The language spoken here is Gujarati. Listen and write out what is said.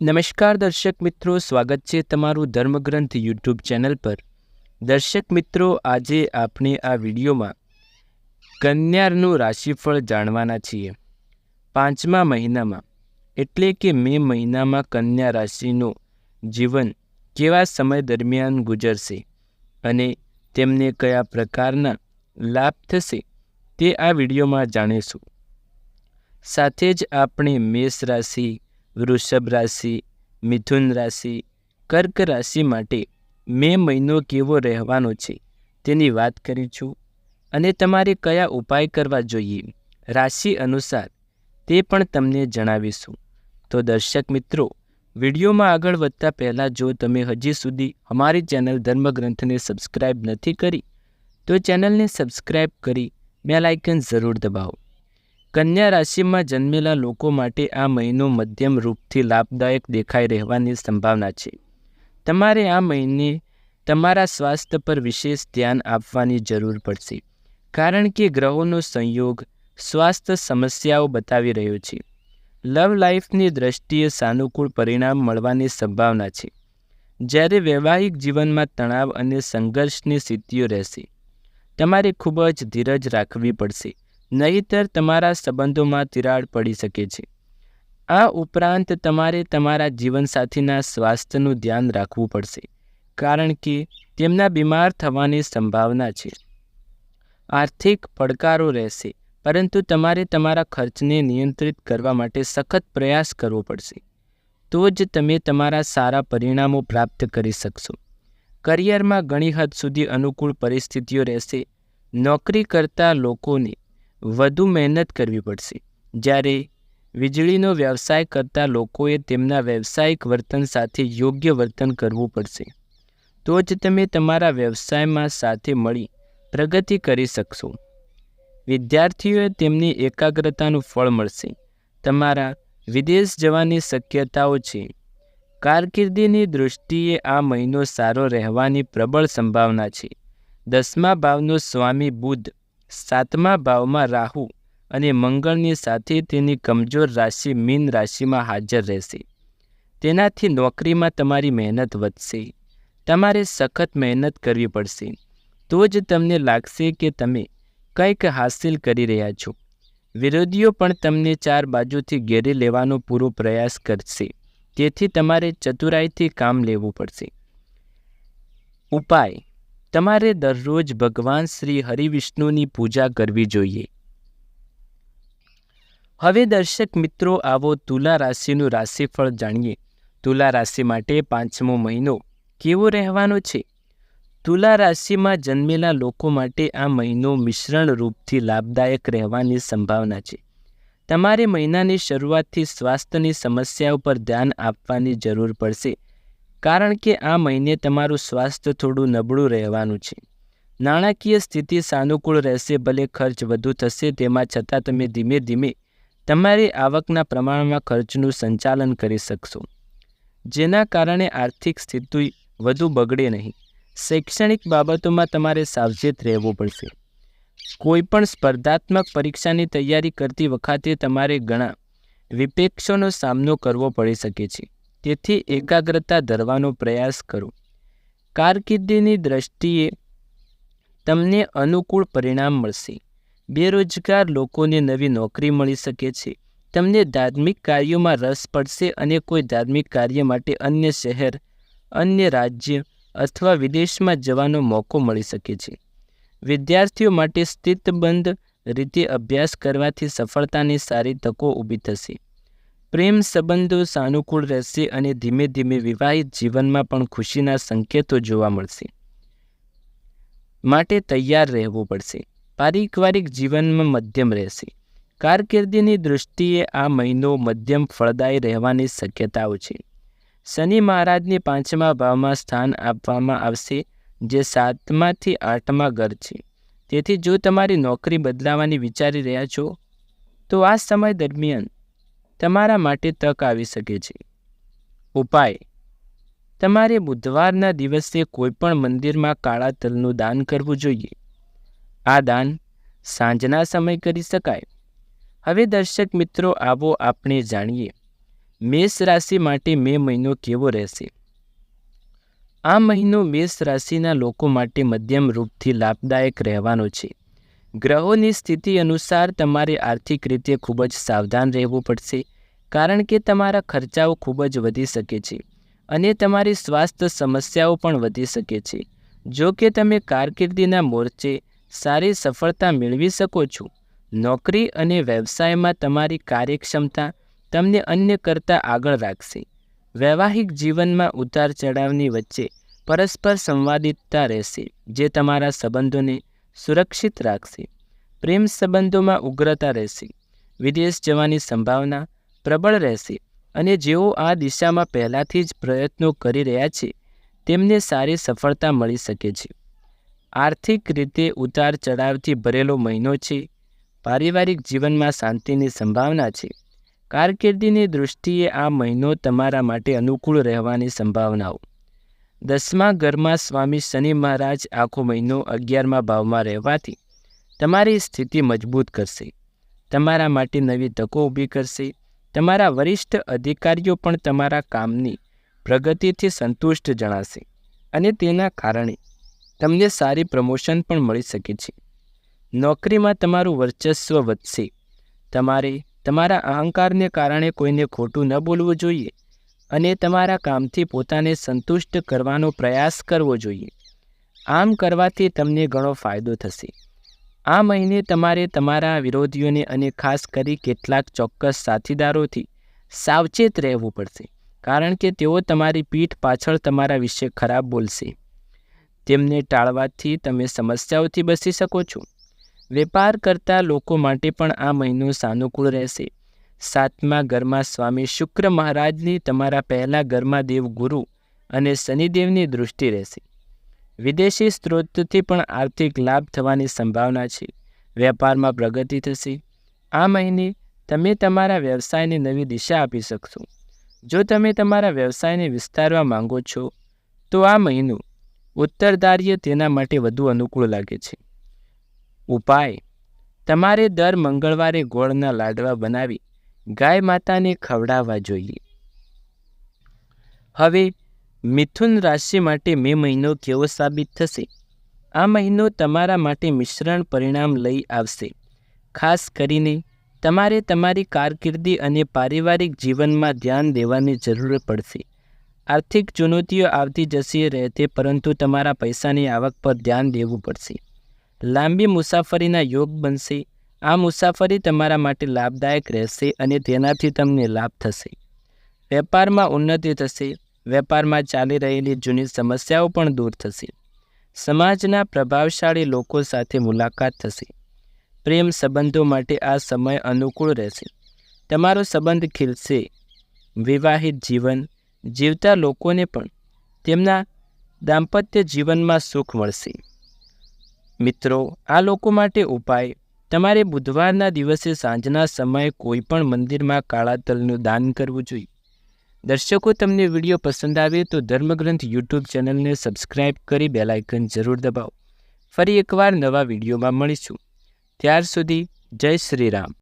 નમસ્કાર દર્શક મિત્રો, સ્વાગત છે તમારું ધર્મગ્રંથ યુટ્યુબ ચેનલ પર. દર્શક મિત્રો, આજે આપણે આ વિડીયોમાં કન્યાનું રાશિફળ જાણવાના છીએ. પાંચમા મહિનામાં, એટલે કે મે મહિનામાં કન્યા રાશિનું જીવન કેવા સમય દરમિયાન ગુજરશે અને તેમને કયા પ્રકારના લાભ થશે તે આ વિડીયોમાં જાણીશું. સાથે જ આપણે મેષ રાશિ વૃષભ રાશિ, મિથુન રાશિ, કર્ક રાશિ માટે મે મહિનો કેવો રહેવાનો છે તેની વાત કરીશું અને તમારે કયા ઉપાય કરવા જોઈએ રાશિ અનુસાર તે પણ તમને જણાવીશું. તો દર્શક મિત્રો, વિડીયોમાં આગળ વધતા પહેલાં જો તમે હજી સુધી અમારી ચેનલ ધર્મગ્રંથને સબસ્ક્રાઇબ નથી કરી, તો ચેનલને સબસ્ક્રાઇબ કરી બેલ આઇકન જરૂર દબાવો. કન્યા રાશિમાં જન્મેલા લોકો માટે આ મહિનો મધ્યમ રૂપથી લાભદાયક દેખાઈ રહેવાની સંભાવના છે. તમારે આ મહિને તમારા સ્વાસ્થ્ય પર વિશેષ ધ્યાન આપવાની જરૂર પડશે, કારણ કે ગ્રહોનો સંયોગ સ્વાસ્થ્ય સમસ્યાઓ બતાવી રહ્યો છે. લવ લાઈફની દ્રષ્ટિએ સાનુકૂળ પરિણામ મળવાની સંભાવના છે. જ્યારે વૈવાહિક જીવનમાં તણાવ અને સંઘર્ષની સ્થિતિઓ રહેશે, તમારે ખૂબ જ ધીરજ રાખવી પડશે. નહીતર તમારા સંબંધોમાં તિરાડ પડી શકે છે. આ ઉપરાંત તમારે તમારા જીવનસાથીના સ્વાસ્થ્યનું ધ્યાન રાખવું પડશે, કારણ કે તેમના બીમાર થવાની સંભાવના છે. આર્થિક પડકારો રહેશે, પરંતુ તમારે તમારા ખર્ચને નિયંત્રિત કરવા માટે સખત પ્રયાસ કરવો પડશે. તો જ તમે તમારા સારા પરિણામો પ્રાપ્ત કરી શકશો. કરિયરમાં ઘણી હદ સુધી અનુકૂળ પરિસ્થિતિઓ રહેશે. નોકરી કરતા લોકોને વધુ મહેનત કરવી પડશે. જ્યારે વીજળીનો વ્યવસાય કરતા લોકોએ તેમના વ્યવસાયિક વર્તન સાથે યોગ્ય વર્તન કરવું પડશે. તો જ તમે તમારા વ્યવસાયમાં સાથે મળી પ્રગતિ કરી શકશો. વિદ્યાર્થીઓએ તેમની એકાગ્રતાનું ફળ મળશે. તમારા વિદેશ જવાની શક્યતાઓ છે. કારકિર્દીની દૃષ્ટિએ આ મહિનો સારો રહેવાની પ્રબળ સંભાવના છે. દસમા ભાવનો સ્વામી બુદ્ધ સાતમા ભાવમાં રાહુ અને મંગળની સાથે તેની કમજોર રાશિ મીન રાશિમાં હાજર રહેશે. તેનાથી નોકરીમાં તમારી મહેનત વધશે. તમારે સખત મહેનત કરવી પડશે. તો જ તમને લાગશે કે તમે કંઈક હાસિલ કરી રહ્યા છો. વિરોધીઓ પણ તમને ચાર બાજુથી ઘેરી લેવાનો પૂરો પ્રયાસ કરશે. તેથી તમારે ચતુરાઈથી કામ લેવું પડશે. ઉપાય. તમારે દરરોજ ભગવાન શ્રી હરિવિષ્ણુની પૂજા કરવી જોઈએ. હવે દર્શક મિત્રો, આવો તુલા રાશિનું રાશિફળ જાણીએ. તુલા રાશિ માટે પાંચમો મહિનો કેવો રહેવાનો છે? તુલા રાશિમાં જન્મેલા લોકો માટે આ મહિનો મિશ્રણ રૂપથી લાભદાયક રહેવાની સંભાવના છે. તમારે મહિનાની શરૂઆતથી સ્વાસ્થ્યની સમસ્યા ઉપર ધ્યાન આપવાની જરૂર પડશે. કારણ કે આ મહિને તમારું સ્વાસ્થ્ય થોડું નબળું રહેવાનું છે. નાણાકીય સ્થિતિ સાનુકૂળ રહેશે, ભલે ખર્ચ વધુ થશે, તેમાં છતાં તમે ધીમે ધીમે તમારી આવકના પ્રમાણમાં ખર્ચનું સંચાલન કરી શકશો, જેના કારણે આર્થિક સ્થિતિ વધુ બગડે નહીં. શૈક્ષણિક બાબતોમાં તમારે સાવચેત રહેવું પડશે. કોઈપણ સ્પર્ધાત્મક પરીક્ષાની તૈયારી કરતી વખતે તમારે ઘણા વિપેક્ષોનો સામનો કરવો પડી શકે છે. તેથી એકાગ્રતા ધરવાનો પ્રયાસ કરો. કારકિર્દીની દ્રષ્ટિએ તમને અનુકૂળ પરિણામ મળશે. બેરોજગાર લોકોને નવી નોકરી મળી શકે છે. તમને ધાર્મિક કાર્યોમાં રસ પડશે અને કોઈ ધાર્મિક કાર્ય માટે અન્ય શહેર, અન્ય રાજ્ય અથવા વિદેશમાં જવાનો મોકો મળી શકે છે. વિદ્યાર્થીઓ માટે સ્થિતબંધ રીતે અભ્યાસ કરવાથી સફળતાની સારી તકો ઊભી થશે. પ્રેમ સંબંધો સાનુકૂળ રહેશે અને ધીમે ધીમે વિવાહિત જીવનમાં પણ ખુશીના સંકેતો જોવા મળશે. માટે તૈયાર રહેવું પડશે. પારિવારિક જીવનમાં મધ્યમ રહેશે. કારકિર્દીની દૃષ્ટિએ આ મહિનો મધ્યમ ફળદાયી રહેવાની શક્યતાઓ છે. શનિ મહારાજને પાંચમા ભાવમાં સ્થાન આપવામાં આવશે, જે સાતમાથી આઠમા ઘર છે. તેથી જો તમારી નોકરી બદલાવાની વિચારી રહ્યા છો, તો આ સમય દરમિયાન તમારા માટે તક આવી શકે છે. ઉપાય. તમારે બુધવારના દિવસે કોઈપણ મંદિરમાં કાળા તલનું દાન કરવું જોઈએ. આ દાન સાંજના સમય કરી શકાય. હવે દર્શક મિત્રો, આવો આપણે જાણીએ. મેષ રાશિ માટે મે મહિનો કેવો રહેશે? આ મહિનો મેષ રાશિના લોકો માટે મધ્યમ રૂપથી લાભદાયક રહેવાનો છે. ગ્રહોની સ્થિતિ અનુસાર તમારે આર્થિક રીતે ખૂબ જ સાવધાન રહેવું પડશે, કારણ કે તમારા ખર્ચાઓ ખૂબ જ વધી શકે છે અને તમારી સ્વાસ્થ્ય સમસ્યાઓ પણ વધી શકે છે. જો કે તમે કારકિર્દીના મોરચે સારી સફળતા મેળવી શકો છો, નોકરી અને વ્યવસાયમાં તમારી કાર્યક્ષમતા તમને અન્ય કરતાં આગળ રાખશે. વૈવાહિક જીવનમાં ઉતાર ચઢાવની વચ્ચે પરસ્પર સંવાદિતતા રહેશે, જે તમારા સંબંધોને સુરક્ષિત રાખશે. પ્રેમ સંબંધોમાં ઉગ્રતા રહેશે. વિદેશ જવાની સંભાવના પ્રબળ રહેશે અને જેઓ આ દિશામાં પહેલાંથી જ પ્રયત્નો કરી રહ્યા છે, તેમને સારી સફળતા મળી શકે છે. આર્થિક રીતે ઉતાર ચઢાવથી ભરેલો મહિનો છે. પારિવારિક જીવનમાં શાંતિની સંભાવના છે. કારકિર્દીની દૃષ્ટિએ આ મહિનો તમારા માટે અનુકૂળ રહેવાની સંભાવનાઓ. દસમા ઘરમાં સ્વામી શનિ મહારાજ આખો મહિનો અગિયારમા ભાવમાં રહેવાથી તમારી સ્થિતિ મજબૂત કરશે. તમારા માટે નવી તકો ઊભી કરશે. તમારા વરિષ્ઠ અધિકારીઓ પણ તમારા કામની પ્રગતિથી સંતુષ્ટ જણાશે અને તેના કારણે તમને સારી પ્રમોશન પણ મળી શકે છે. નોકરીમાં તમારું વર્ચસ્વ વધશે. તમારે તમારા અહંકારને કારણે કોઈને ખોટું ન બોલવું જોઈએ. અને તમારા કામથી પોતાને સંતુષ્ટ કરવાનો પ્રયાસ કરવો જોઈએ. આમ કરવાથી તમને ઘણો ફાયદો થશે. આ મહિને તમારે તમારા વિરોધીઓને અને ખાસ કરી કેટલાક ચોક્કસ સાથીદારોથી સાવચેત રહેવું પડશે, કારણ કે તેઓ તમારી પીઠ પાછળ તમારા વિશે ખરાબ બોલશે. તેમને ટાળવાથી તમે સમસ્યાઓથી બચી શકો છો. વેપાર કરતા લોકો માટે પણ આ મહિનો સાનુકૂળ રહેશે. સાતમા ઘરમાં સ્વામી શુક્ર મહારાજની તમારા પહેલા ઘરમાં દેવ ગુરુ અને શનિદેવની દૃષ્ટિ રહેશે. વિદેશી સ્ત્રોતથી પણ આર્થિક લાભ થવાની સંભાવના છે. વેપારમાં પ્રગતિ થશે. આ મહિને તમે તમારા વ્યવસાયને નવી દિશા આપી શકશો. જો તમે તમારા વ્યવસાયને વિસ્તારવા માંગો છો, તો આ મહિનો ઉત્તરદાર્ય તેના માટે વધુ અનુકૂળ લાગે છે. ઉપાય. તમારે દર મંગળવારે ગોળના લાડવા બનાવી ગાય માતાને ખવડાવવા જોઈએ. હવે, મિથુન રાશિ માટે મે મહિનો કેવો સાબિત થશે? આ મહિનો તમારા માટે મિશ્રણ પરિણામ લઈ આવશે. ખાસ કરીને, તમારે તમારી કારકિર્દી અને પારિવારિક જીવનમાં ધ્યાન દેવાની જરૂર પડશે. આર્થિક ચુનૌતીઓ આવતી જશે રહેતે, પરંતુ તમારા પૈસાની આવક પર ધ્યાન દેવું પડશે. લાંબી મુસાફરીના યોગ બનશે આ મુસાફરી તમારા માટે લાભદાયક રહેશે અને તેનાથી તમને લાભ થશે. વેપારમાં ઉન્નતિ થશે, વેપારમાં ચાલી રહેલી જૂની સમસ્યાઓ પણ દૂર થશે. સમાજના પ્રભાવશાળી લોકો સાથે મુલાકાત થશે. પ્રેમ સંબંધો માટે આ સમય અનુકૂળ રહેશે. તમારો સંબંધ ખીલશે. વિવાહિત જીવન, જીવતા લોકોને પણ તેમના દાંપત્ય જીવનમાં સુખ મળશે. મિત્રો, આ લોકો માટે ઉપાય તમારે બુધવારના દિવસે સાંજના સમયે કોઈપણ મંદિરમાં કાળા તલનું દાન કરવું જોઈએ. દર્શકો, તમને વીડિયો પસંદ આવે તો ધર્મગ્રંથ યુટ્યુબ ચેનલને સબસ્ક્રાઈબ કરી બેલાઇકન જરૂર દબાવો. ફરી એકવાર નવા વિડીયોમાં મળીશું. ત્યાર સુધી જય શ્રી રામ.